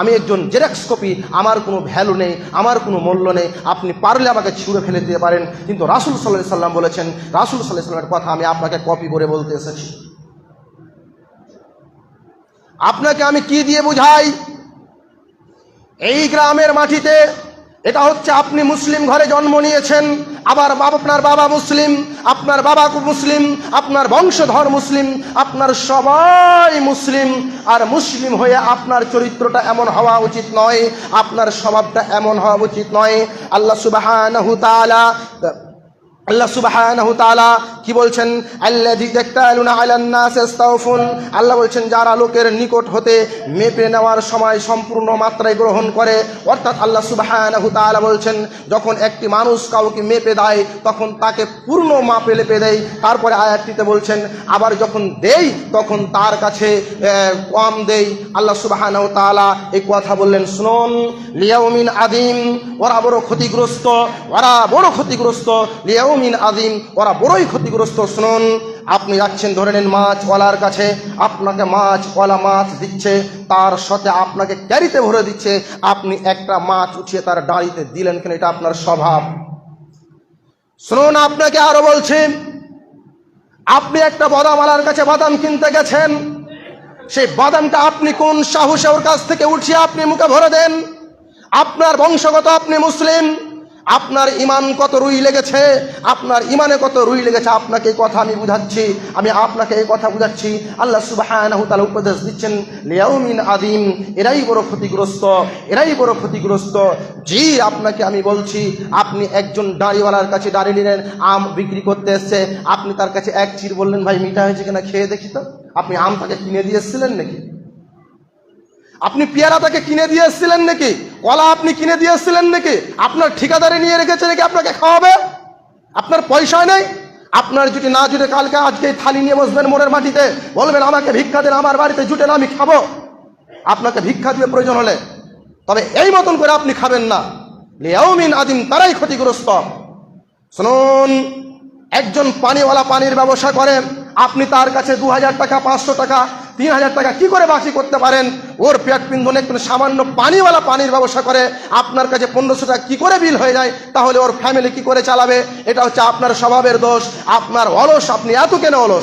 আমি একজন Xerox copy আমার কোনো ভ্যালু নেই, আমার কোনো মূল্য নেই, আপনি পারলে আমাকে ছুঁড়ে ফেলে দিতে পারেন। কিন্তু রাসুল সাল্লাহ সাল্লাম বলেছেন, রাসুল সাল্লাহ সাল্লামের কথা আমি আপনাকে কপি করে বলতে এসেছি। আপনাকে আমি কি দিয়ে বুঝাই? এই গ্রামের মাটিতে এটা হচ্ছে আপনি মুসলিম ঘরে জন্ম নিয়েছেন, আবার আপনার বাবা মুসলিম, আপনার বাবা মুসলিম, আপনার বংশধর মুসলিম, আপনার সবাই মুসলিম, আর মুসলিম হয়ে আপনার চরিত্রটা এমন হওয়া উচিত নয়, আপনার স্বভাবটা এমন হওয়া উচিত নয়। আল্লাহ তাআলা আল্লাহ সুবহানাহু তাআলা কি বলছেন? আল্লাহ বলছেন, যারা লোকের নিকট হতে মেপে নেওয়ার সময় সম্পূর্ণ মাত্রায় গ্রহণ করে, অর্থাৎ আল্লাহ সুবহানাহু তাআলা বলছেন, যখন একটি মানুষ কাউকে মেপে দেয়, তখন তাকে পূর্ণ মাপে লেপে দেয়। তারপরে আয়াতটিতে বলছেন, আবার যখন দেই, তখন তার কাছে কম দেই। আল্লাহ সুবহানাহু তাআলা এই কথা বললেন, শুনুন, লিয়াউমিন আদিম ওরা বড় ক্ষতিগ্রস্ত, ওরা বড় ক্ষতিগ্রস্ত। লিয়াউমিন আদিম ওরা বড়ই ক্ষতিগ্রস্ত। শুনুন, আপনি যাচ্ছেন, ধরে নেন মাছওয়ালার কাছে, আপনাকে মাছওয়ালা মাছ দিচ্ছে, তার সাথে আপনাকে ক্যারিতে ভরে দিচ্ছে, আপনি একটা মাছ উঠিয়ে তার ডাঁড়িতে দিলেন কেন, এটা আপনার স্বভাব। শুনুন, আপনাকে আরও বলছি, আপনি একটা বাদামওয়ালার কাছে বাদাম কিনতে গেছেন, সেই বাদামটা আপনি কোন সাহসে ওর কাছ থেকে উঠিয়ে আপনি মুখে ভরে দেন? আপনার বংশগত আপনি মুসলিম আপনার ইমান কত রুই লেগেছে? আপনার ইমানে কত রুই লেগেছে? আপনাকে এই কথা আমি বুঝাচ্ছি। আমি আপনাকে এই কথা বুঝাচ্ছি। আল্লাহ সুবহানাহু তাআলা উপদেশ দিচ্ছেন, লিয়াউমিন আদিম এরাই বড় ক্ষতিগ্রস্ত, এরাই বড় ক্ষতিগ্রস্ত। জি, আপনাকে আমি বলছি, আপনি একজন দাঁড়িওয়ালার কাছে দাঁড়িয়ে নিলেন, আম বিক্রি করতে এসছে, আপনি তার কাছে এক চির বললেন, ভাই, মিঠা হয়েছে কিনা খেয়ে দেখি তো। আপনি আম তাকে কিনে দিয়ে এসেছিলেন নাকি? আপনি পেয়ারা তাকে কিনে দিয়ে এসেছিলেন নাকি? কলা আপনি কিনে দিয়ে নাকি? আপনার ঠিকাদারি নিয়ে রেখেছে নাকি আপনাকে খাওয়াবে? আপনার পয়সা নেই? আপনার জুটি না জুটে কালকে আজকে থালি নিয়ে বসবেন মোড়ের মাটিতে, বলবেন, আমাকে ভিক্ষা দেন, আমার বাড়িতে জুটে না, আমি খাব। আপনাকে ভিক্ষা দিবে প্রয়োজন হলে। তবে এই মতন করে আপনি খাবেন না। লিয়াউমিন আদিম তারাই ক্ষতিগ্রস্ত। শুনুন, একজন পানিওয়ালা পানির ব্যবসা করে আপনি তার কাছে দু হাজার টাকা, পাঁচশো টাকা তিন হাজার টাকা কি করে বাকি করতে পারেন? ওর পেট পিন্ধনে একটু সামান্য পানিওয়ালা পানির ব্যবসা করে। আপনার কাছে পনেরোশো টাকা কী করে বিল হয়ে যায়? তাহলে ওর ফ্যামিলি কি করে চালাবে? এটা হচ্ছে আপনার স্বভাবের দোষ। আপনার অলস, আপনি এত কেন অলস?